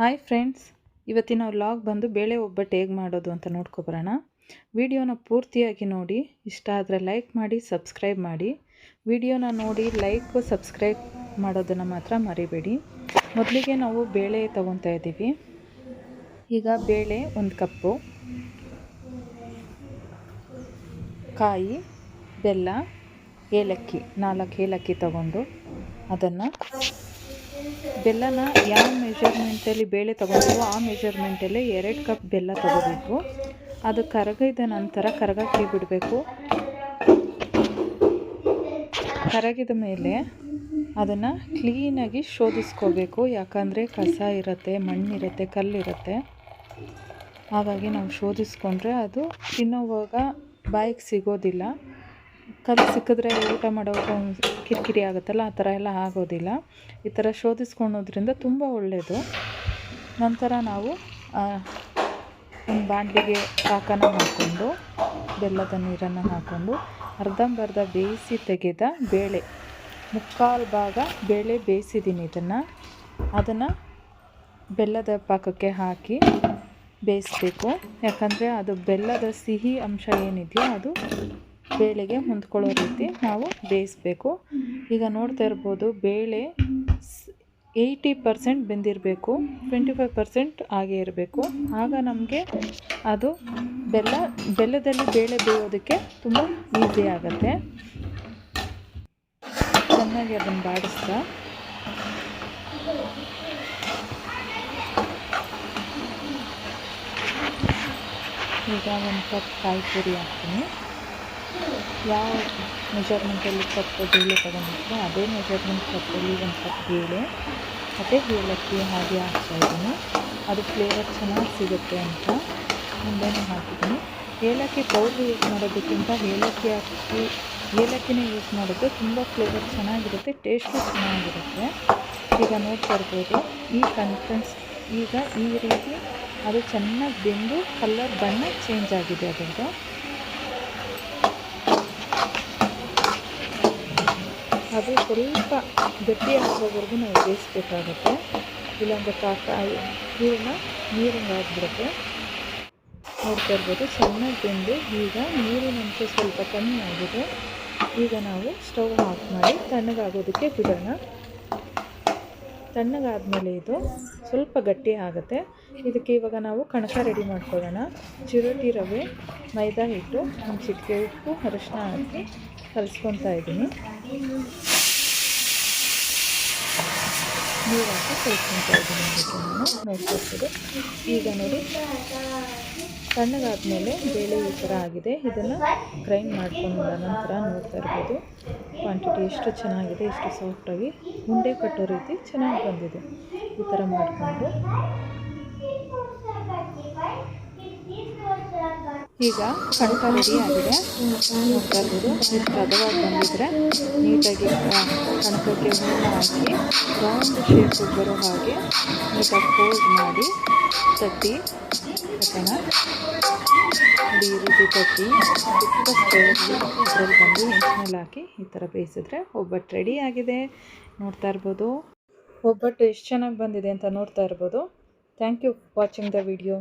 Hi friends ಇವತ್ತಿನ vlog ಬಂದು ಬೇಳೆ ಒಬ್ಬಟ್ಟು ಹೇಗೆ ಮಾಡೋದು ಅಂತ ನೋಡ್ಕೊಬರೋಣ ವಿಡಿಯೋನ ಪೂರ್ತಿಯಾಗಿ ನೋಡಿ, ಇಷ್ಟ ಆದರೆ ಲೈಕ್ ಮಾಡಿ ಸಬ್ಸ್ಕ್ರೈಬ್ ಮಾಡಿ. ವಿಡಿಯೋನ ನೋಡಿ ಲೈಕ್ ಸಬ್ಸ್ಕ್ರೈಬ್ ಮಾಡೋದನ್ನು ಮಾತ್ರ ಮರಿಬೇಡಿ. ಮೊದಲಿಗೆ ನಾವು ಬೇಳೆ ತಗೊತಾ ಇದ್ದೀವಿ. ಈಗ ಬೇಳೆ ಒಂದು ಕಪ್ಪು, ಕಾಯಿ, ಬೆಲ್ಲ, ಏಲಕ್ಕಿ, ನಾಲ್ಕು ಏಲಕ್ಕಿ ತಗೊಂಡು ಅದನ್ನು ಬೆಲ್ಲನ ಯಾವ ಮೆಷರ್ಮೆಂಟಲ್ಲಿ ಬೇಳೆ ತೊಗೊಂಡಿವೋ ಆ ಮೆಷರ್ಮೆಂಟಲ್ಲಿ ಎರಡು ಕಪ್ ಬೆಲ್ಲ ತೊಗೋಬೇಕು. ಅದು ಕರಗಿದ ನಂತರ ಕರಗಕ್ಕೆ ಬಿಡಬೇಕು. ಕರಗಿದ ಮೇಲೆ ಅದನ್ನು ಕ್ಲೀನಾಗಿ ಶೋಧಿಸ್ಕೋಬೇಕು. ಯಾಕಂದರೆ ಕಸ ಇರುತ್ತೆ, ಮಣ್ಣಿರುತ್ತೆ, ಕಲ್ಲಿರುತ್ತೆ. ಹಾಗಾಗಿ ನಾವು ಶೋಧಿಸ್ಕೊಂಡ್ರೆ ಅದು ತಿನ್ನೋವಾಗ ಬಾಯಿಗೆ ಸಿಗೋದಿಲ್ಲ. ಕಲ್ಲು ಸಿಕ್ಕಿದ್ರೆ ಊಟ ಮಾಡೋಕೆ ಕಿರಿಕಿರಿ ಆಗುತ್ತಲ್ಲ, ಆ ಥರ ಎಲ್ಲ ಆಗೋದಿಲ್ಲ. ಈ ಥರ ಶೋಧಿಸ್ಕೊಳೋದ್ರಿಂದ ತುಂಬ ಒಳ್ಳೆಯದು ನಂತರ ನಾವು ಒಂದು ಬಾಣಲಿಗೆ ಪಾಕನ ಹಾಕ್ಕೊಂಡು ಬೆಲ್ಲದ ನೀರನ್ನು ಹಾಕ್ಕೊಂಡು ಅರ್ಧಂಬರ್ಧ ಬೇಯಿಸಿ ತೆಗೆದ ಬೇಳೆ, ಮುಕ್ಕಾಲು ಭಾಗ ಬೇಳೆ ಬೇಯಿಸಿದ್ದೀನಿ ಇದನ್ನು. ಅದನ್ನು ಬೆಲ್ಲದ ಪಾಕಕ್ಕೆ ಹಾಕಿ ಬೇಯಿಸ್ಬೇಕು. ಯಾಕಂದರೆ ಅದು ಬೆಲ್ಲದ ಸಿಹಿ ಅಂಶ ಏನಿದೆಯೋ ಅದು ಬೇಳೆಗೆ ಹೊಂದ್ಕೊಳ್ಳೋ ರೀತಿ ನಾವು ಬೇಯಿಸಬೇಕು. ಈಗ ನೋಡ್ತಾ ಇರ್ಬೋದು ಬೇಳೆ ಏಯ್ಟಿ ಪರ್ಸೆಂಟ್ ಬೆಂದಿರಬೇಕು ಟ್ವೆಂಟಿ ಫೈವ್ ಪರ್ಸೆಂಟ್ ಹಾಗೇ ಇರಬೇಕು. ಆಗ ನಮಗೆ ಅದು ಬೆಲ್ಲ, ಬೆಲ್ಲದಲ್ಲಿ ಬೇಳೆ ಬೇಯೋದಕ್ಕೆ ತುಂಬ ಈಸಿ ಆಗುತ್ತೆ. ಚೆನ್ನಾಗಿ ಅದನ್ನು ಬಾಡಿಸ್ತಾ. ಈಗ ಒಂದು ಕಪ್ ಕಾಯಿ ಪುರಿ ಹಾಕ್ತೀನಿ. ಯಾವ ಮೆಜರ್ಮೆಂಟಲ್ಲಿ ಕಪ್ ಬೇಳೆ ತೊಗೊಂಡಿರ್ತೀವಿ ಅದೇ ಮೆಜರ್ಮೆಂಟ್ ಕಪ್ಪಲ್ಲಿ ಒಂದು ಕಪ್ ಬೇಳೆ ಮತ್ತು ಏಲಕ್ಕಿ ಹಾಗೆ ಹಾಕ್ತಾಯಿದ್ದೀನಿ ಅದು ಫ್ಲೇವರ್ ಚೆನ್ನಾಗಿ ಸಿಗುತ್ತೆ ಅಂತ ಮುಂದೆನೂ ಹಾಕಿದ್ದೀನಿ. ಏಲಕ್ಕಿ ಪೌಡ್ರ್ ಯೂಸ್ ಮಾಡೋದಕ್ಕಿಂತ ಏಲಕ್ಕಿ ಹಾಕಿ ಏಲಕ್ಕಿನೇ ಯೂಸ್ ಮಾಡಿದ್ರೆ ತುಂಬ ಫ್ಲೇವರ್ ಚೆನ್ನಾಗಿರುತ್ತೆ ಟೇಸ್ಟು ಚೆನ್ನಾಗಿರುತ್ತೆ. ಈಗ ನೋಡ್ತಾ ಈ ಕನ್ಫ್ರೆನ್ಸ್ ಈಗ ಈ ರೀತಿ ಅದು ಚೆನ್ನಾಗಿ ಬೆಂದು ಕಲ್ಲರ್ ಬಣ್ಣ ಚೇಂಜ್ ಆಗಿದೆ ಅದರದ್ದು. ಅದು ಸ್ವಲ್ಪ ಗಟ್ಟಿ ಆಗೋವರೆಗೂ ನಾವು ಬೇಯಿಸ್ಬೇಕಾಗುತ್ತೆ. ಇಲ್ಲಾಂದರೆ ಕಾಕ ಹೂರಣ ನೀರಿಂಗ್ ಆಗಿಬಿಡುತ್ತೆ ನೋಡ್ತಾ ಇರ್ಬೋದು, ಚೆನ್ನಾಗಿ ಬೆಂದು ಈಗ ನೀರಿನಂಶ ಸ್ವಲ್ಪ ಕಮ್ಮಿ ಆಗಿದೆ. ಈಗ ನಾವು ಸ್ಟವ್ ಆಫ್ ಮಾಡಿ ತಣ್ಣಗಾಗೋದಕ್ಕೆ ಬಿಡೋಣ. ತಣ್ಣಗಾದಮೇಲೆ ಇದು ಸ್ವಲ್ಪ ಗಟ್ಟಿ ಆಗುತ್ತೆ. ಇದಕ್ಕೆ ಇವಾಗ ನಾವು ಕಣಕ ರೆಡಿ ಮಾಡ್ಕೊಳ್ಳೋಣ. ಚಿರೋಟಿ ರವೆ, ಮೈದಾ ಹಿಟ್ಟು, ಒಂದು ಚಿಟಿಕೆ ಉಪ್ಪು ಅರಿಶಿನ ಹಾಕಿ ಕಲಿಸ್ಕೊತಾ ಇದ್ದೀನಿ ನೀರು ಹಾಕಿ ಕಲಿಸ್ಕೊತಾ ಇದ್ದೀನಿ ನಾನು. ನೋಡ್ಕೊಳ್ಬೋದು ಈಗ ನೋಡಿ. ತಣ್ಣಗಾದ್ಮೇಲೆ ಬೇಳೆ ಈ ಥರ ಆಗಿದೆ. ಇದನ್ನು ಗ್ರೈಂಡ್ ಮಾಡ್ಕೊಂಡ ನಂತರ ನೋಡ್ತಾ ಇರ್ಬೋದು. ಕ್ವಾಂಟಿಟಿ ಎಷ್ಟು ಚೆನ್ನಾಗಿದೆ, ಎಷ್ಟು ಸಾಫ್ಟಾಗಿ ಉಂಡೆ ಕಟ್ಟೋ ರೀತಿ ಚೆನ್ನಾಗಿ ಬಂದಿದೆ. ಈ ಥರ ಮಾಡಿಕೊಂಡು. ಈಗ ಕಣಕ ರೆಡಿ ಆಗಿದೆ. ನೋಡ್ತಾ ಇರ್ಬೋದು. ಹದವಾಗಿ ಬಂದಿದ್ರೆ ನೀಟಾಗಿ ಕಣಕಕ್ಕೆ ಹೂವು ಹಾಕಿ ರೌಂಡ್ ಶೇಪ್ ಬರೋ ಹಾಗೆ ನೀಟಾಗಿ ಫೋಲ್ಡ್ ಮಾಡಿ ತಟ್ಟಿ ತಟ್ಟೋಣ ಈ ರೀತಿ ತಟ್ಟಿ ಅದರಲ್ಲಿ ಬಂದು ಹೆಂಚಿನಲ್ಲಿ ಹಾಕಿ ಈ ಥರ ಬೇಯಿಸಿದ್ರೆ ಒಬ್ಬಟ್ಟು ರೆಡಿ ಆಗಿದೆ. ನೋಡ್ತಾ ಇರ್ಬೋದು. ಒಬ್ಬಟ್ಟು ಎಷ್ಟು ಚೆನ್ನಾಗಿ ಬಂದಿದೆ ಅಂತ ನೋಡ್ತಾ ಇರ್ಬೋದು. Thank you watching the video